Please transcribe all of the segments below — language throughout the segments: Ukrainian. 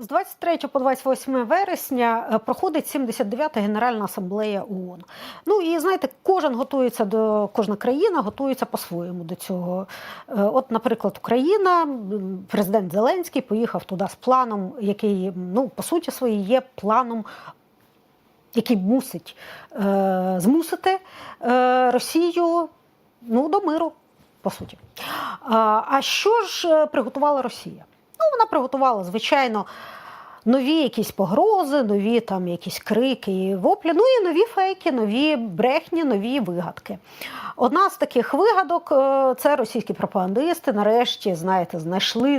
З 23 по 28 вересня е, проходить 79-та Генеральна асамблея ООН. Ну і знаєте, кожен готується до кожна країна готується по-своєму до цього. Е, От, наприклад, Україна, президент Зеленський поїхав туди з планом, який ну по суті своїй є планом. Який мусить е, змусити е, Росію ну, до миру, по суті. А, а що ж е, приготувала Росія? Ну, вона приготувала, звичайно, нові якісь погрози, нові там якісь крики і воплі, ну і нові фейки, нові брехні, нові вигадки. Одна з таких вигадок е, це російські пропагандисти. Нарешті, знаєте, знайшли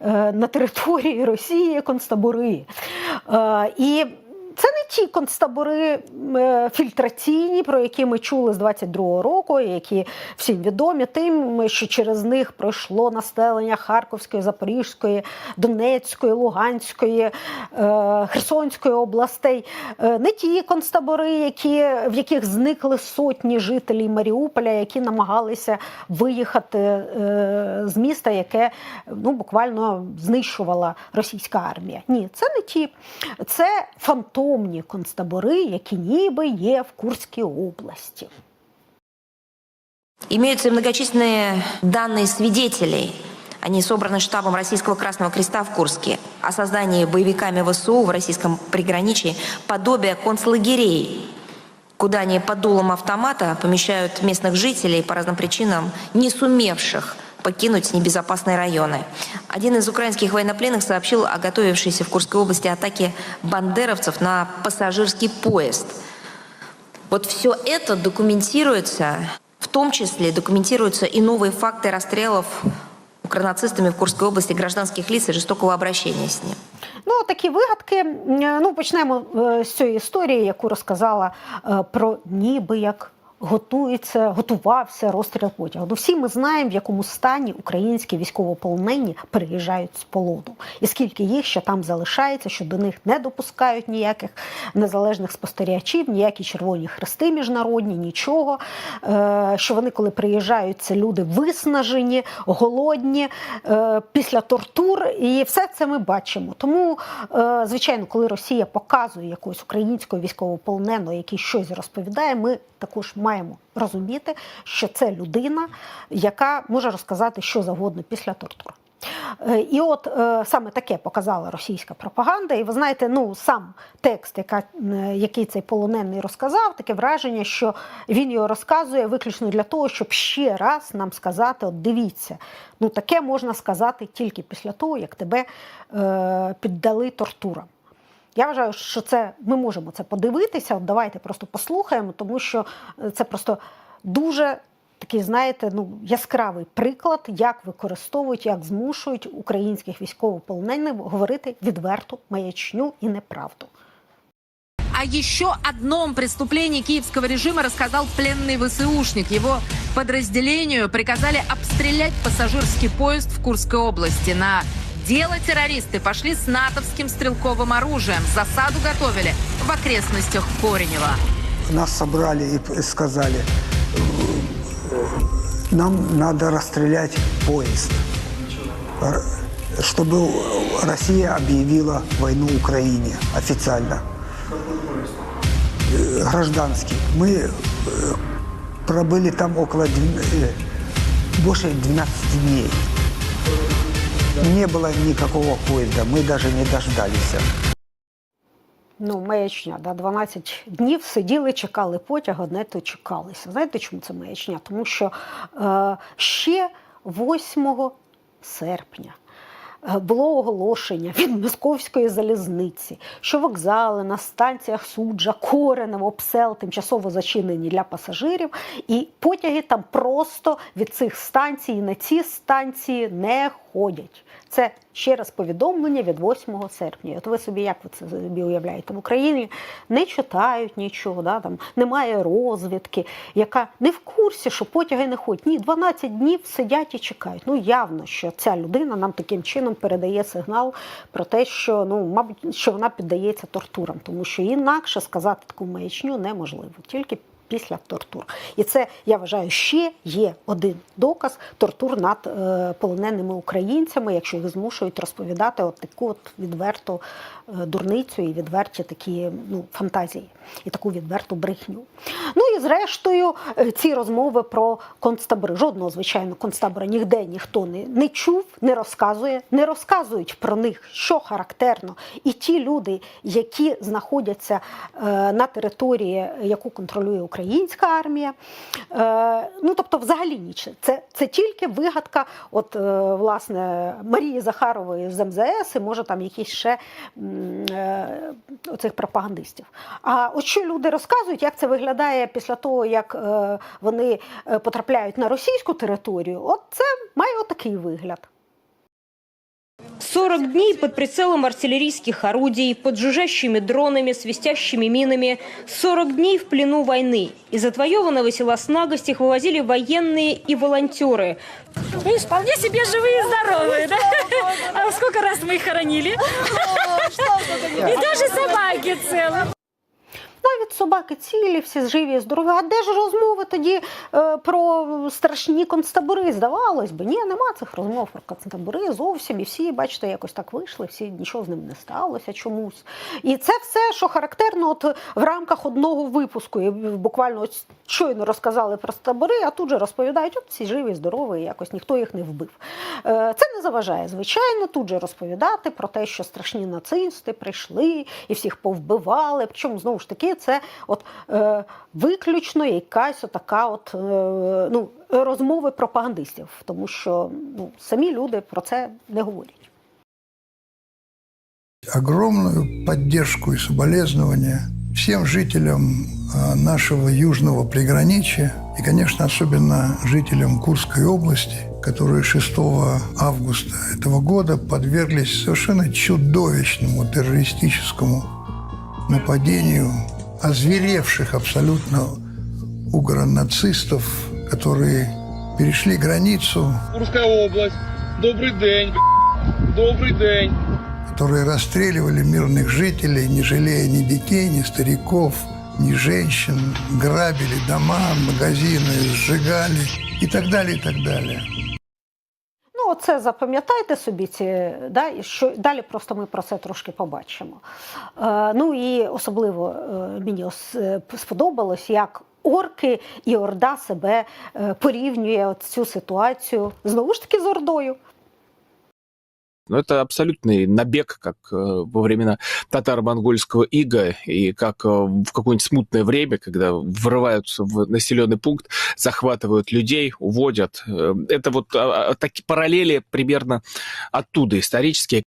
е, на території Росії концтабори. Е, І це не ті концтабори е, фільтраційні, про які ми чули з 22-го року, які всім відомі тим, що через них пройшло населення Харківської, Запорізької, Донецької, Луганської, е, Херсонської областей. Е, Не ті концтабори, які, в яких зникли сотні жителів Маріуполя, які намагалися виїхати з міста, яке ну, буквально знищувала російська армія. Ні, це не ті. Це фантомні концтабори, які ніби є в Курській області. Имеются и многочисленные данные свидетелей. Они собраны штабом Российского Красного Креста в Курске о создании боевиками ВСУ в российском приграничии подобия концлагерей, куда они под дулом автомата помещают местных жителей по разным причинам, не сумевших покинуть небезопасные районы. Один из украинских военнопленных сообщил о готовившейся в Курской области атаке бандеровцев на пассажирский поезд. Вот все это документируется, в том числе документируются и новые факты расстрелов укронацистами в Курской области гражданских лиц и жестокого обращения с ним. Ну, такі вигадки. Е, Ну, почнемо е, з цієї історії, яку розказала е, про ніби як готується, готувався розстріл потягу. Ну, всі ми знаємо, в якому стані українські військовополонені переїжджають з полону, і скільки їх ще там залишається, що до них не допускають ніяких незалежних спостерігачів, ніякі червоні хрести міжнародні, нічого. Е, Що вони, коли приїжджають, це люди виснажені, голодні е, після тортур, і все це ми бачимо. Тому, е, звичайно, коли Росія показує якогось українського військовополоненого, який щось розповідає, ми також маємо розуміти, що це людина, яка може розказати що завгодно після тортур. Е, І от е, саме таке показала російська пропаганда. І ви знаєте, ну сам текст, яка, е, який цей полонений розказав, таке враження, що він його розказує виключно для того, щоб ще раз нам сказати: от дивіться, ну таке можна сказати тільки після того, як тебе е, піддали тортурам. Я вважаю, що це ми можемо це подивитися. От давайте просто послухаємо, тому що е, це просто дуже такий, знаєте, ну яскравий приклад, як використовують, як змушують українських військовополонених говорити відверту маячню і неправду. О еще одном преступлении киевского режима рассказал пленный ВСУшник. Его подразделению приказали обстрелять пассажирский поезд в Курской области. На дело террористы пошли с натовским стрелковым оружием. Засаду готовили в окрестностях Коренева. Нас собрали и сказали, нам надо расстрелять поезд, чтобы Россия объявила войну Украине официально. Э, Гражданский. Мы э, пробыли там около э, больше 12 дней. Не было никакого поезда, мы даже не дождались. Ну, маячня, да, 12 днів сиділи, чекали потяг, одне то чекалися. Знаєте, чому це маячня? Тому що е, ще 8 серпня е, було оголошення від московської залізниці, що вокзали на станціях суджа, Коренево, Псел тимчасово зачинені для пасажирів, і потяги там просто від цих станцій на ці станції не ходять. Це ще раз повідомлення від 8 серпня. От ви собі як ви це собі уявляєте? В Україні не читають нічого, да, там немає розвідки, яка не в курсі, що потяги не ходять. Ні, 12 днів сидять і чекають. Ну явно, що ця людина нам таким чином передає сигнал про те, що ну, мабуть, що вона піддається тортурам, тому що інакше сказати таку маячню неможливо. Тільки після тортур. І це я вважаю ще є один доказ тортур над е, полоненими українцями, якщо їх змушують розповідати от таку от відверту е, дурницю і відверті такі ну, фантазії, і таку відверту брехню. Ну і зрештою, е, ці розмови про концтабори. Жодного, звичайно, концтабора ніде ніхто не, не чув, не розказує, не розказують про них, що характерно. І ті люди, які знаходяться е, на території, яку контролює українська армія, е, ну тобто, взагалі нічого. Це, це тільки вигадка, от е, власне Марії Захарової з МЗС, і може там якісь ще е, оцих пропагандистів. А от що люди розказують, як це виглядає після того, як вони потрапляють на російську територію, от це має отакий вигляд. 40 дней под прицелом артиллерийских орудий, под жужжащими дронами, свистящими минами. 40 дней в плену войны. Из отвоеванного села Снагость их вывозили военные и волонтеры. Видишь, вполне себе живые и здоровые, да? А сколько раз мы их хоронили? И даже собаки целые. Навіть собаки цілі, всі живі і здорові. А де ж розмови тоді е, про страшні концтабори? Здавалось би, ні, нема цих розмов про концтабори зовсім. І всі, бачите, якось так вийшли, всі нічого з ним не сталося чомусь. І це все, що характерно, от в рамках одного випуску. І буквально ось щойно розказали про табори, а тут же розповідають, от всі живі, здорові, якось ніхто їх не вбив. Е, Це не заважає, звичайно, тут же розповідати про те, що страшні нацисти прийшли і всіх повбивали. Причому знову ж таки це от е, виключно якась така от е, ну, розмови пропагандистів, тому що ну, самі люди про це не говорять. огромную поддержку и соболезнования всем жителям а, нашего южного приграничия и, конечно, особенно жителям Курской области, которые 6 августа этого года подверглись совершенно чудовищному террористическому нападению озверевших абсолютно угронацистов, которые перешли границу Курская область. Добрий день. б***ь. Добрий день. которые расстреливали мирных жителей, не жалея ни детей, ни стариков, ни женщин, грабили дома, магазины, сжигали и так далее, и так далее. Оце запам'ятайте собі ці, да, і що далі просто ми про це трошки побачимо. Е, ну і особливо е, мені ос- е, сподобалось, як орки і Орда себе е, порівнює цю ситуацію знову ж таки з Ордою. Но это абсолютный набег, как э, во времена татаро-монгольского ига и как э, в какое-нибудь смутное время, когда врываются в населенный пункт, захватывают людей, уводят. Э, Это вот а, а, такие параллели примерно оттуда исторические,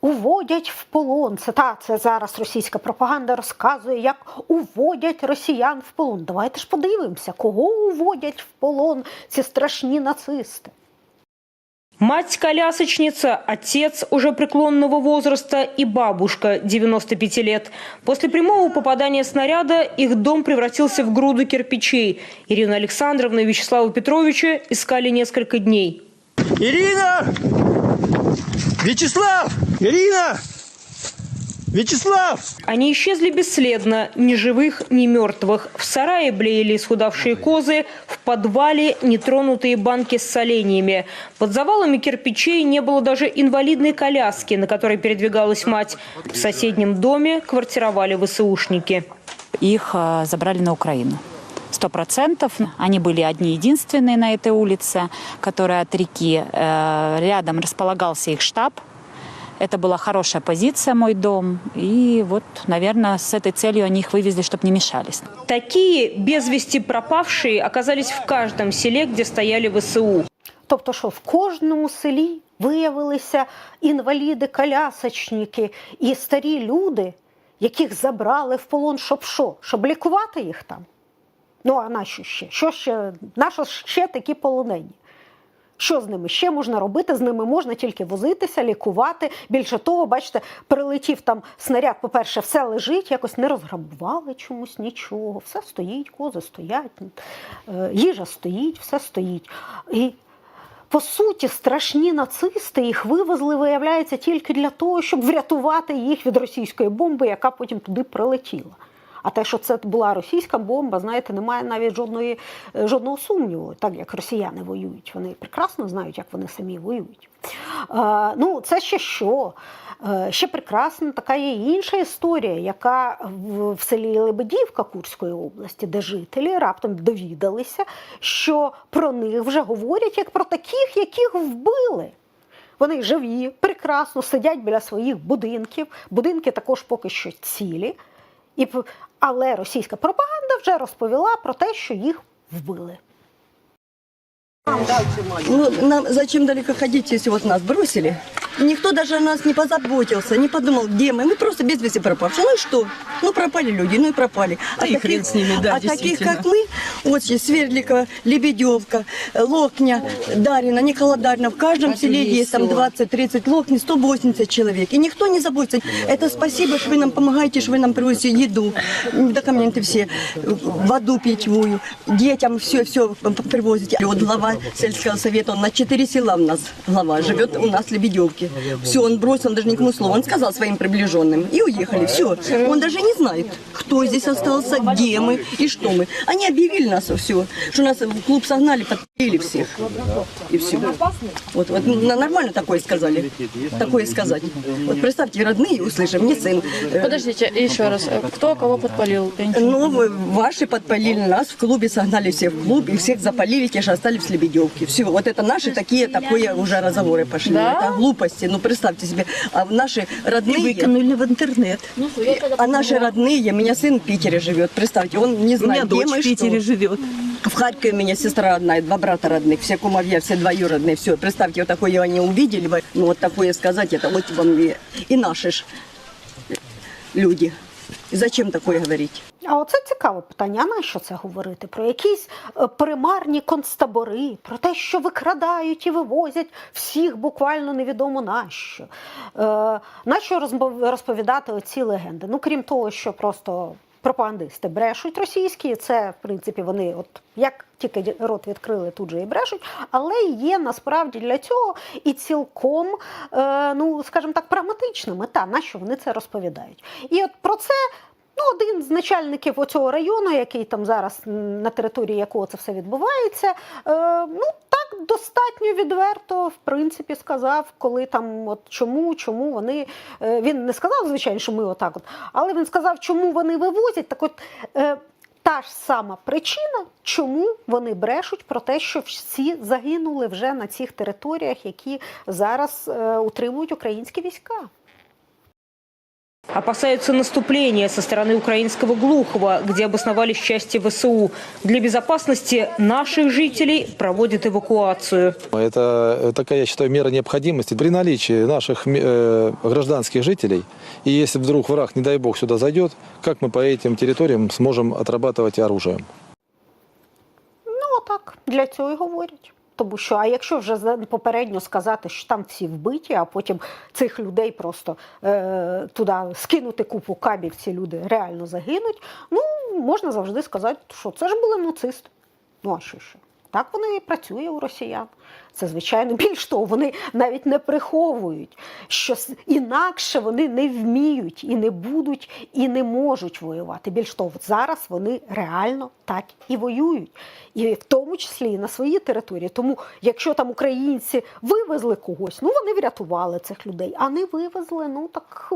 Уводять в полон. Це та це зараз російська пропаганда розказує, як уводять росіян в полон. Давайте ж подивимося, кого уводять в полон ці страшні нацисти. Мать-колясочница, отец уже преклонного возраста и бабушка 95 лет. После прямого попадания снаряда их дом превратился в груду кирпичей. Ирина Александровна и Вячеслава Петровича искали несколько дней. Ирина! Вячеслав! Ирина! Вячеслав! Они исчезли бесследно, ни живых, ни мертвых. В сарае блеяли исхудавшие козы, в подвале нетронутые банки с соленьями. Под завалами кирпичей не было даже инвалидной коляски, на которой передвигалась мать. В соседнем доме квартировали ВСУшники. их э, забрали на Украину. Сто процентов. Они были одни единственные на этой улице, которая от реки. Э, Рядом располагался их штаб. Это была хорошая позиция, мой дом. И вот, наверное, с этой целью они их вывезли, чтобы не мешались. Такие без вести пропавшие оказались в каждом селе, где стояли ВСУ. Тобто, що в кожному селі виявилися інваліди-колясочники і старі люди, яких забрали в полон, щоб що? Щоб лікувати їх там. Ну, а нащо ще? Що ще? Нащо ще такі полонені? Що з ними ще можна робити? З ними можна тільки возитися, лікувати. Більше того, бачите, прилетів там снаряд, по-перше, все лежить, якось не розграбували чомусь нічого. Все стоїть, кози стоять, е, їжа стоїть, все стоїть. І по суті, страшні нацисти їх вивезли, виявляється, тільки для того, щоб врятувати їх від російської бомби, яка потім туди прилетіла. А те, що це була російська бомба, знаєте, немає навіть жодної, е, жодного сумніву, так як росіяни воюють. Вони прекрасно знають, як вони самі воюють. Е, ну, це ще що? Е, Ще прекрасна така є інша історія, яка в, в селі Лебедівка Курської області, де жителі раптом довідалися, що про них вже говорять як про таких, яких вбили. Вони живі, прекрасно сидять біля своїх будинків. Будинки також поки що цілі. І, але російська пропаганда вже розповіла про те, що їх вбили. Ну, нам зачем далеко ходить, если вот нас бросили? Никто даже о нас не позаботился, не подумал, где мы. Мы просто без вести пропавшие. Ну и что? Ну пропали люди, ну и пропали. а и хрен с ними, да, а таких, действительно. как мы, вот здесь Свердликова, Лебедевка, Локня, Дарина, Никола Дарина, в каждом селе есть там 20-30 Локни, 180 человек. И никто не заботится. Это спасибо, что вы нам помогаете, что вы нам привозите еду, документы все, воду питьевую, детям все-все привозите. Вот глава сельского совета, он на 4 села у нас глава, живет у нас в Лебедевке. Все, он бросил, он даже никому слова, он сказал своим приближенным. И уехали, все. Он даже не знает, кто здесь остался, где мы и что мы. Они объявили нас все, что нас в клуб согнали, Подпилили всех. И все. Вот, вот на- нормально такое сказали. Такое сказать. Вот представьте, родные услышим, мне сын. э, Подождите, еще раз. Кто кого подпалил? Ну, вы- ваши подпалили нас, в клубе согнали всех в клуб, и всех запалили, те же остались в Лебедевке. Все, вот это наши такие, такое уже разговоры пошли. Да? Это глупости, ну представьте себе. А наши родные... выкинули в интернет. А наши родные, у меня сын в Питере живет, представьте, он не знает, где мы, что. живет. В Харькове у меня сестра родная, два брата родных, все кумовья, все двоюродные, все. Представьте, вот такое они увидели, бы, ну вот такое сказать, это вот вам и, и наши ж люди. И зачем такое говорить? А оце цікаве питання. А нащо це говорити? Про якісь е, примарні концтабори, про те, що викрадають і вивозять всіх буквально невідомо нащо. Е, нащо розмов- розповідати оці легенди? Ну, крім того, що просто пропагандисти брешуть російські, це, в принципі, вони, от як тільки рот відкрили, тут же і брешуть, але є насправді для цього і цілком, е, ну, скажімо так, прагматична мета, на що вони це розповідають. І от про це Ну, один з начальників оцього району, який там зараз на території якого це все відбувається, е, ну достатньо відверто, в принципі, сказав, коли там от чому, чому вони. е, він не сказав, звичайно, що ми отак, от, але він сказав, чому вони вивозять. Так от. Е, та ж сама причина, чому вони брешуть про те, що всі загинули вже на цих територіях, які зараз е, утримують українські війська. Опасаются наступления со стороны украинского Глухова, где обосновались части ВСУ. Для безопасности наших жителей проводят эвакуацию. Это такая, я считаю, мера необходимости при наличии наших э, гражданских жителей. И если вдруг враг, не дай бог, сюда зайдет, как мы по этим территориям сможем отрабатывать оружием? Ну, так, для цього і говорять. Тому що, а якщо вже попередньо сказати, що там всі вбиті, а потім цих людей просто е, туди скинути купу кабів, ці люди реально загинуть, ну можна завжди сказати, що це ж були нацисти. Ну а що ще? Так воно і працює у росіян. Це звичайно більш того, вони навіть не приховують, що інакше вони не вміють і не будуть, і не можуть воювати. Більш того, зараз вони реально так і воюють, і в тому числі і на своїй території. Тому, якщо там українці вивезли когось, ну вони врятували цих людей, а не вивезли, ну так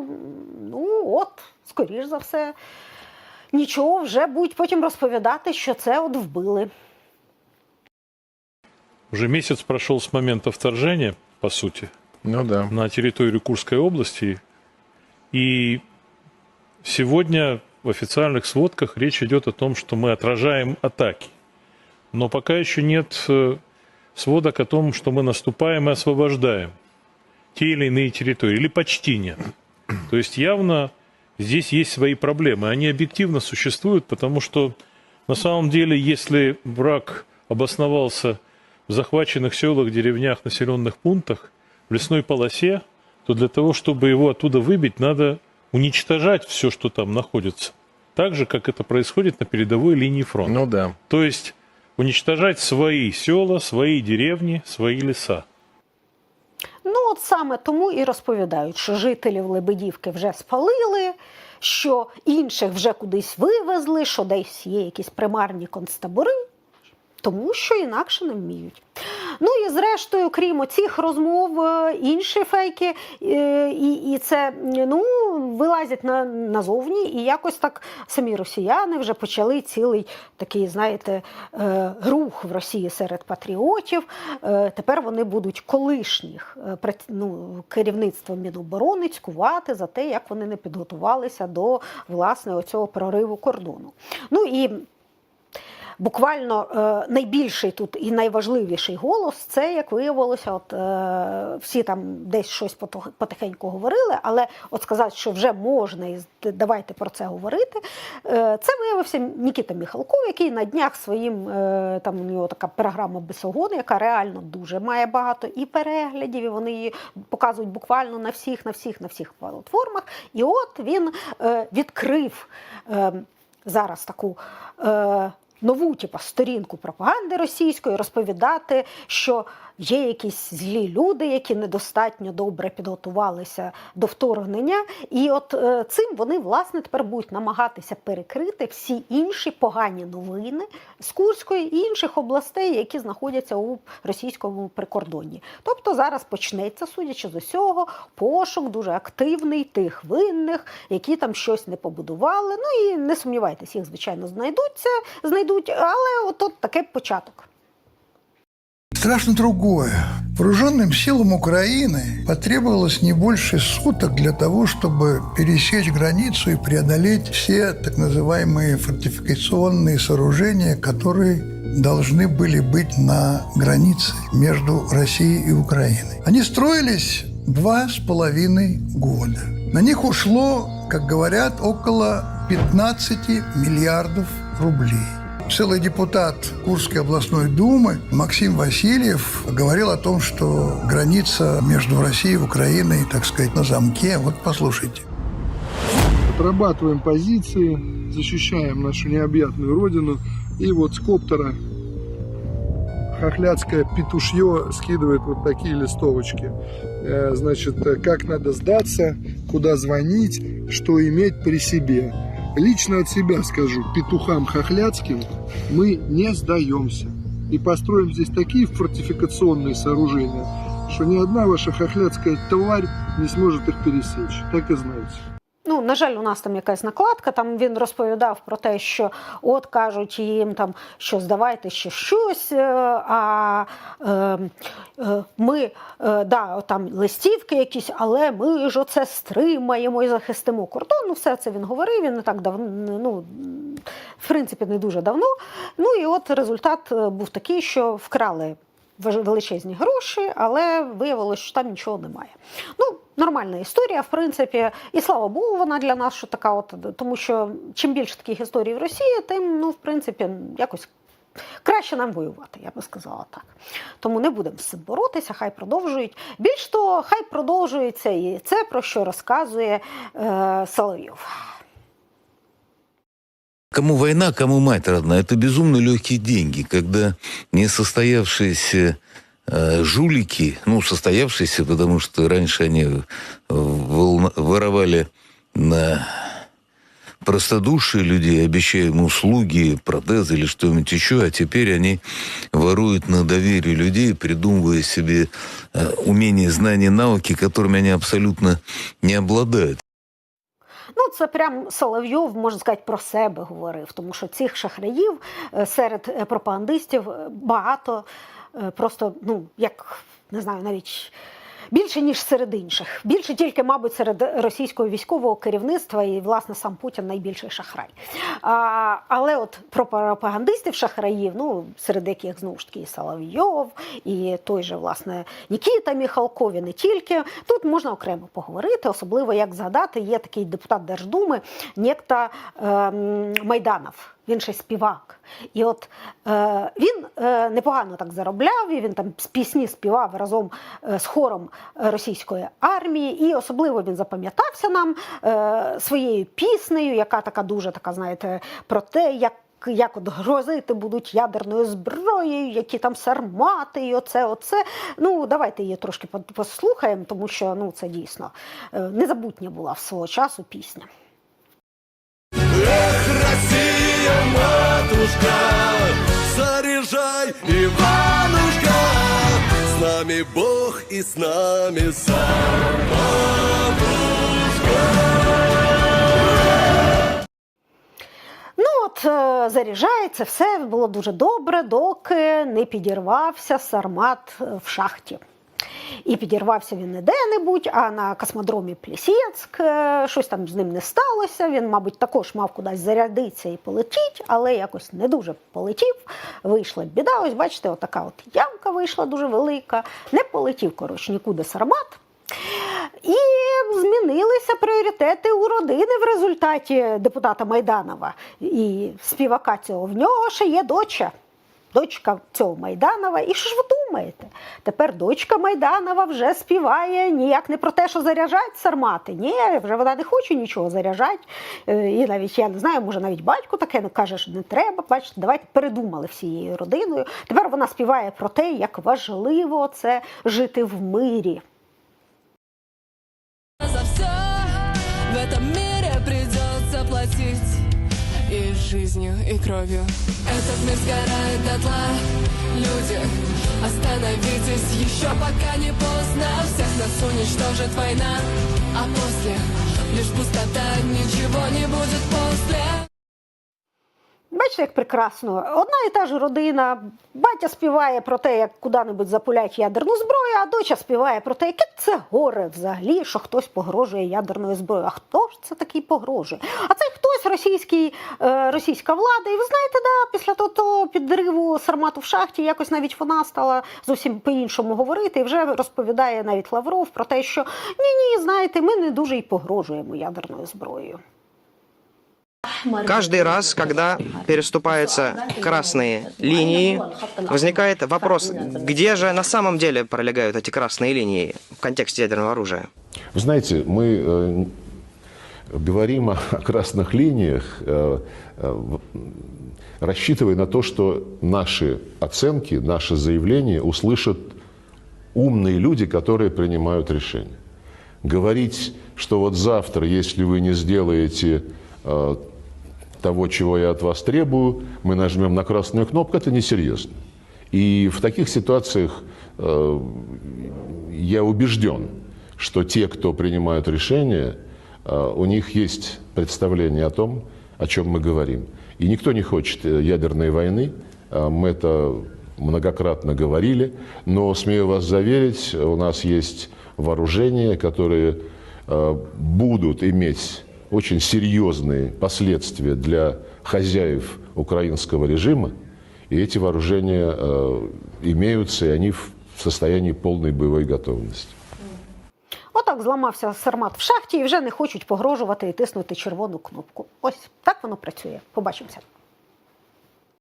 ну от, скоріш за все, нічого вже будуть потім розповідати, що це от вбили. Уже месяц прошел с момента вторжения, по сути, Ну да. на территорию Курской области. И сегодня в официальных сводках речь идет о том, что мы отражаем атаки. Но пока еще нет э, сводок о том, что мы наступаем и освобождаем те или иные территории, или почти нет. То есть явно здесь есть свои проблемы. Они объективно существуют, потому что на самом деле, если враг обосновался в захваченных селах, деревнях, населенных пунктах, в лесной полосе, то для того, чтобы его оттуда выбить, надо уничтожать все, что там находится. Так же, как это происходит на передовой линии фронта. Ну да. То есть уничтожать свои села, свои деревни, свои леса. Ну, от саме тому і розповідають, що жителів Лебедівки вже спалили, що інших вже кудись вивезли, що десь є якісь примарні концтабори, Тому що інакше не вміють. Ну і зрештою, крім цих розмов, е, інші фейки, е, і, і це ну, вилазять на, назовні, і якось так самі росіяни вже почали цілий такий, знаєте, е, рух в Росії серед патріотів. Тепер вони будуть колишніх ну, керівництва Міноборони цькувати за те, як вони не підготувалися до власне оцього прориву кордону. Ну і буквально е, найбільший тут і найважливіший голос це, як виявилося, от е, всі там десь щось потихеньку говорили, але от сказати, що вже можна і давайте про це говорити. Е, це виявився Нікіта Міхалков, який на днях своїм там у нього така програма Бесогон, яка реально дуже має багато і переглядів, і вони її показують буквально на всіх, на всіх, на всіх платформах. І от він відкрив зараз таку. Е, Нову типу, сторінку пропаганди російської розповідати, що є якісь злі люди, які недостатньо добре підготувалися до вторгнення, і от е, цим вони власне тепер будуть намагатися перекрити всі інші погані новини з Курської і інших областей, які знаходяться у російському прикордонні. Тобто зараз почнеться, судячи з усього, пошук дуже активний тих винних, які там щось не побудували. Ну і не сумнівайтесь, їх звичайно знайдуться, знайдуть, але от, таке початок. Страшно другое. Вооруженным силам Украины потребовалось не больше суток для того, чтобы пересечь границу и преодолеть все так называемые фортификационные сооружения, которые должны были быть на границе между Россией и Украиной. Они строились два с половиной года. На них ушло, как говорят, около 15 миллиардов рублей. Целый депутат Курской областной думы Максим Васильев говорил о том, что граница между Россией и Украиной, так сказать, на замке. Вот послушайте. Отрабатываем позиции, защищаем нашу необъятную родину. И вот с коптера хохлядское петушье скидывает вот такие листовочки. Э, Значит, как надо сдаться, куда звонить, что иметь при себе. Лично от себя скажу, петухам хохляцким мы не сдаемся. И построим здесь такие фортификационные сооружения, что ни одна ваша хохляцкая тварь не сможет их пересечь. Так и знайте. На жаль, у нас там якась накладка. Там він розповідав про те, що от кажуть їм там, що здавайте ще щось, е, а е, е, ми е, да, там листівки якісь, але ми ж оце стримаємо і захистимо кордон. Ну, все це він говорив. Він не так давно, ну в принципі, не дуже давно. Ну і от результат е, був такий, що вкрали величезні гроші, але виявилося, що там нічого немає. Ну, нормальна історія, в принципі, і слава Богу, вона для нас що така, от, тому що чим більше таких історій в Росії, тим, ну, в принципі, якось. Краще нам воювати, я би сказала так. Тому не будемо з цим боротися, хай продовжують. Більш того, хай продовжується і це, про що розказує е, Соловйов. Кому война, кому мать родная. Это безумно легкие деньги, когда несостоявшиеся э, жулики, ну, состоявшиеся, потому что раньше они э, воровали на простодушие людей, обещая им услуги, протезы или что-нибудь еще, а теперь они воруют на доверие людей, придумывая себе э, умения, знания, навыки, которыми они абсолютно не обладают. Ну, це прям Соловйов, можна сказати, про себе говорив, тому що цих шахраїв е, серед е, пропагандистів е, багато, просто, ну, як не знаю, навіть. Більше ніж серед інших, більше тільки, мабуть, серед російського військового керівництва і власне сам Путін найбільший шахрай. А, але от про пропагандистів шахраїв, ну серед яких знову ж таки і Соловйов, і той же власне Нікіта Міхалков, і не тільки тут можна окремо поговорити, особливо як згадати, є такий депутат Держдуми, некта ем, Майданов. Він ще співак. І от е, він е, непогано так заробляв, і він там пісні співав разом е, з хором російської армії. І особливо він запам'ятався нам е, своєю піснею, яка така дуже така, знаєте, про те, як. Як от грозити будуть ядерною зброєю, які там сармати, і оце, оце. Ну, давайте її трошки послухаємо, тому що ну, це дійсно е, незабутня була в свого часу пісня. Иванушка, заряжай, Иванушка, с нами Бог и с нами Ну от е, заряджається, все було дуже добре, доки не підірвався сармат е, в шахті. І підірвався він не де-небудь, а на космодромі Плісєцьк. Е, Щось там з ним не сталося. Він, мабуть, також мав кудись зарядитися і полетіть, але якось не дуже полетів. Вийшла біда. Ось бачите, отака от ямка вийшла дуже велика. Не полетів, коротше, нікуди сармат. І змінилися пріоритети у родини в результаті депутата Майданова і співака цього. В нього ще є доча. Дочка цього Майданова. І що ж ви думаєте? Тепер дочка Майданова вже співає ніяк не про те, що заряджать сармати. Ні, вже вона не хоче нічого заряджати. Е, І навіть я не знаю, може навіть батько таке ну, каже, що не треба. Бачите, давайте передумали всією родиною. Тепер вона співає про те, як важливо це жити в мирі. За все в этом мире придется платить и жизнью, и кровью. Этот мир сгорает дотла. Люди, остановитесь еще пока не поздно. Всех нас уничтожит война, а после лишь пустота, ничего не будет после. Бачите, як прекрасно. Одна і та ж родина. Батя співає про те, як куди-небудь запулять ядерну зброю, а доча співає про те, яке це горе взагалі, що хтось погрожує ядерною зброєю. А хто ж це такий погрожує? А це хтось російський, е, російська влада. І ви знаєте, да, після того, підриву Сармату в шахті якось навіть вона стала зовсім по-іншому говорити. І вже розповідає навіть Лавров про те, що ні, ні, знаєте, ми не дуже й погрожуємо ядерною зброєю. Каждый раз, когда переступаются красные линии, возникает вопрос, где же на самом деле пролегают эти красные линии в контексте ядерного оружия? Вы знаете, мы э, говорим о, красных линиях, э, э, рассчитывая на то, что наши оценки, наши заявления услышат умные люди, которые принимают решения. Говорить, что вот завтра, если вы не сделаете того, чего я от вас требую, мы нажмем на красную кнопку, это несерьезно. И в таких ситуациях э, я убежден, что те, кто принимают решения, э, у них есть представление о том, о чем мы говорим. И никто не хочет э, ядерной войны, э, мы это многократно говорили, но, смею вас заверить, у нас есть вооружения, которые э, будут иметь очень серьезные последствия для хозяев украинского режима, и эти вооружения э, имеются, и они в состоянии полной боевой готовности. Отак зламався сармат в шахті і вже не хочуть погрожувати і тиснути червону кнопку. Ось так воно працює. Побачимося.